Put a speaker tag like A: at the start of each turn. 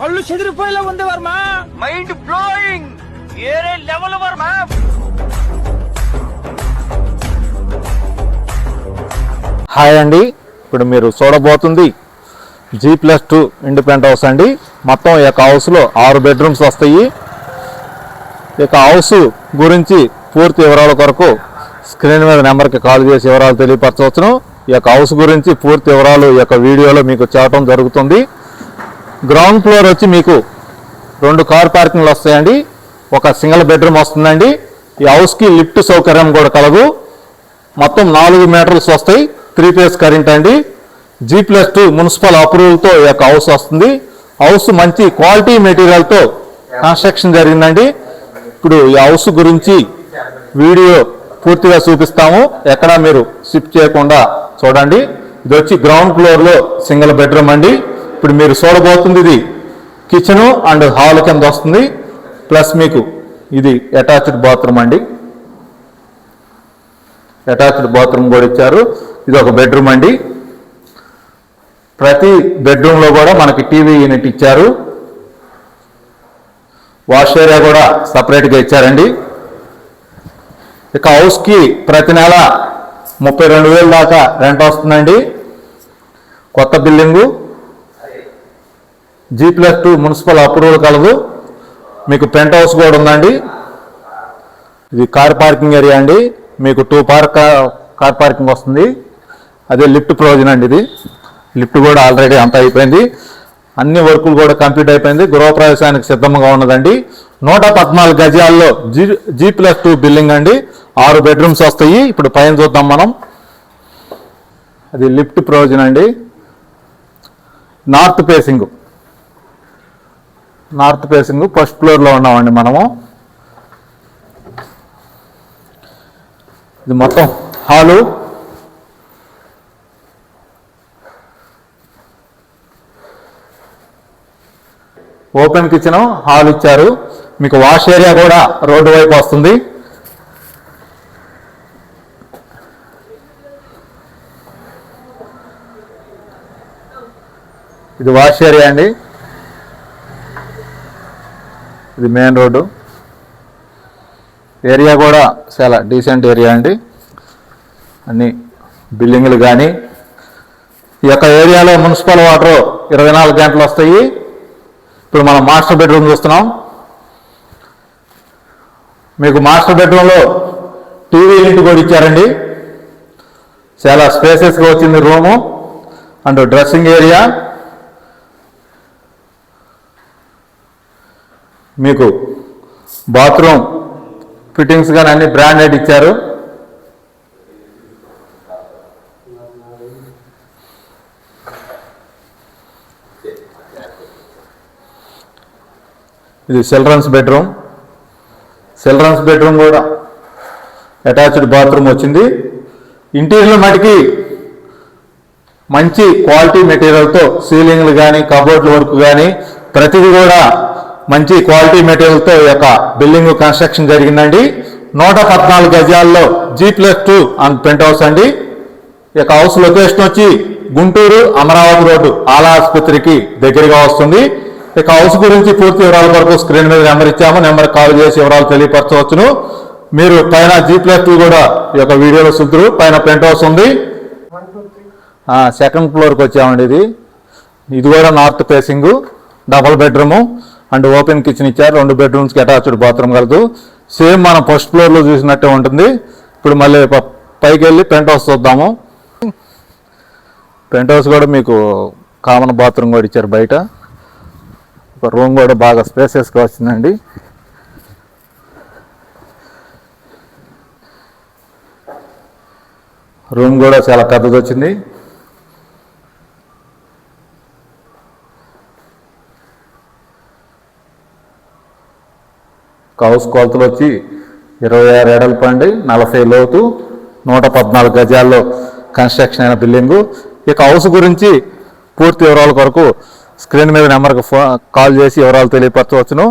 A: కళ్ళు చెదిరిపోయేలా ఉంది వర్మ. మైండ్ బ్లోయింగ్ ఏరే లెవెల్ వర్మ.
B: హాయ్ అండి. ఇప్పుడు మీరు చూడబోతుంది G plus two independent house అండి. మొత్తం ఈ యొక్క హౌస్లో ఆరు బెడ్రూమ్స్ వస్తాయి. ఈ యొక్క హౌస్ గురించి పూర్తి వివరాల కొరకు స్క్రీన్ మీద నెంబర్కి కాల్ చేసి వివరాలు తెలియపరచవచ్చును. ఈ యొక్క హౌస్ గురించి పూర్తి వివరాలు ఈ యొక్క వీడియోలో మీకు చెప్పడం జరుగుతుంది. గ్రౌండ్ ఫ్లోర్ వచ్చి మీకు రెండు కార్ పార్కింగ్లు వస్తాయండి. ఒక సింగిల్ బెడ్రూమ్ వస్తుందండి. ఈ హౌస్కి లిఫ్ట్ సౌకర్యం కూడా కలదు. మొత్తం నాలుగు మీటర్స్ వస్తాయి. త్రీ ఫేస్ కరెంట్ అండి. జీ ప్లస్ టూ మున్సిపల్ అప్రూవల్తో ఈ యొక్క హౌస్ వస్తుంది. హౌస్ మంచి క్వాలిటీ మెటీరియల్తో కన్స్ట్రక్షన్ జరిగిందండి. ఇప్పుడు ఈ హౌస్ గురించి వీడియో పూర్తిగా చూపిస్తాము. ఎక్కడ మీరు షిఫ్ట్ చేయకుండా చూడండి. ఇది వచ్చి గ్రౌండ్ ఫ్లోర్లో సింగిల్ బెడ్రూమ్ అండి. ఇప్పుడు మీరు చూడబోతుంది ఇది కిచెను అండ్ హాల్ కింద వస్తుంది. ప్లస్ మీకు ఇది అటాచ్డ్ బాత్రూమ్ అండి. అటాచ్డ్ బాత్రూమ్ కూడా ఇచ్చారు. ఇది ఒక బెడ్రూమ్ అండి. ప్రతి బెడ్రూమ్లో కూడా మనకి టీవీ యూనిట్ ఇచ్చారు. వాష్ ఏరియా కూడా సపరేట్గా ఇచ్చారండి. ఇక హౌస్కి ప్రతి నెల ముప్పై రెండు వేల దాకా రెంట్ వస్తుందండి. కొత్త building G plus two municipal approval కలదు. మీకు పెంట్ హౌస్ కూడా ఉందండి. ఇది కార్ పార్కింగ్ ఏరియా అండి. మీకు టూ పార్క్ కార్ పార్కింగ్ వస్తుంది. అదే లిఫ్ట్ ప్రొవిజన్ అండి ఇది. లిఫ్ట్ కూడా ఆల్రెడీ అంతా అయిపోయింది. అన్ని వర్కులు కూడా కంప్లీట్ అయిపోయింది. గృహప్రవేశానికి సిద్ధంగా ఉన్నదండి. నూట పద్నాలుగు గజాల్లో G G plus two building అండి. ఆరు బెడ్రూమ్స్ వస్తాయి. ఇప్పుడు పైన చూద్దాం మనం. అది లిఫ్ట్ ప్రొవిజన్ అండి. North facing north facing first ఫ్లోర్లో ఉన్నామండి మనము. ఇది మొత్తం హాలు. ఓపెన్ కిచెన్ హాల్ ఇచ్చారు. మీకు వాష్ ఏరియా కూడా రోడ్డు వైపు వస్తుంది. ఇది వాష్ ఏరియా అండి. ఇది మెయిన్ రోడ్డు ఏరియా కూడా చాలా డీసెంట్ ఏరియా అండి. అన్ని బిల్డింగ్లు కానీ ఈ యొక్క ఏరియాలో మున్సిపల్ వాటర్ ఇరవై నాలుగు గంటలు వస్తాయి. ఇప్పుడు మనం మాస్టర్ బెడ్రూమ్ చూస్తున్నాం. మీకు మాస్టర్ బెడ్రూమ్లో టీవీ యూనిట్ కూడా ఇచ్చారండి. చాలా స్పేసెస్గా వచ్చింది రూము అండ్ డ్రెస్సింగ్ ఏరియా మీకు బాత్రూమ్ ఫిట్టింగ్స్ కానీ అన్ని బ్రాండెడ్ ఇచ్చారు. ఇది సెల్రన్స్ బెడ్రూమ్. చిల్డ్రన్స్ బెడ్రూమ్ కూడా అటాచ్డ్ బాత్రూమ్ వచ్చింది. ఇంటీరియర్ మటుకి మంచి క్వాలిటీ మెటీరియల్తో సీలింగ్లు కానీ కబోర్డ్ల వర్క్ కానీ ప్రతిదీ కూడా మంచి క్వాలిటీ మెటీరియల్తో ఈ యొక్క బిల్డింగ్ కన్స్ట్రక్షన్ జరిగిందండి. నూట పద్నాలుగు గజాల్లో G plus two and pent house అండి. ఈ యొక్క హౌస్ లొకేషన్ వచ్చి గుంటూరు అమరావతి రోడ్డు ఆలా ఆసుపత్రికి దగ్గరగా వస్తుంది. ఇక హౌస్ గురించి పూర్తి వివరాల కొరకు స్క్రీన్ మీద నెంబర్ ఇచ్చాము. నెంబర్ కాల్ చేసి వివరాలు తెలియపరచవచ్చును. మీరు పైన జీ ప్లస్ టూ కూడా ఈ యొక్క వీడియోలో చూద్దరు. పైన పెంట్ హౌస్ ఉంది. సెకండ్ ఫ్లోర్కి వచ్చామండి ఇది. ఇది కూడా north facing double bedroom and open kitchen ఇచ్చారు. రెండు బెడ్రూమ్స్కి అటాచ్డ్ బాత్రూమ్ కలదు. సేమ్ మనం ఫస్ట్ ఫ్లోర్లో చూసినట్టే ఉంటుంది. ఇప్పుడు మళ్ళీ పైకి వెళ్ళి పెంట్ హౌస్ చూద్దాము. పెంట్ హౌస్ కూడా మీకు కామన్ బాత్రూమ్ కూడా ఇచ్చారు బయట. ఒక రూమ్ కూడా బాగా స్పేసెస్గా వచ్చిందండి. రూమ్ కూడా చాలా పెద్దది వచ్చింది. హౌస్ కొలతలు వచ్చి ఇరవై ఆరు ఏడల పండి నలభై లోతు నూట పద్నాలుగు గజాల్లో కన్స్ట్రక్షన్ అయిన బిల్డింగు. ఇక హౌస్ గురించి పూర్తి వివరాల కొరకు స్క్రీన్ మీద నెంబర్కి ఫో కాల్ చేసి వివరాలు తెలియపరచవచ్చును.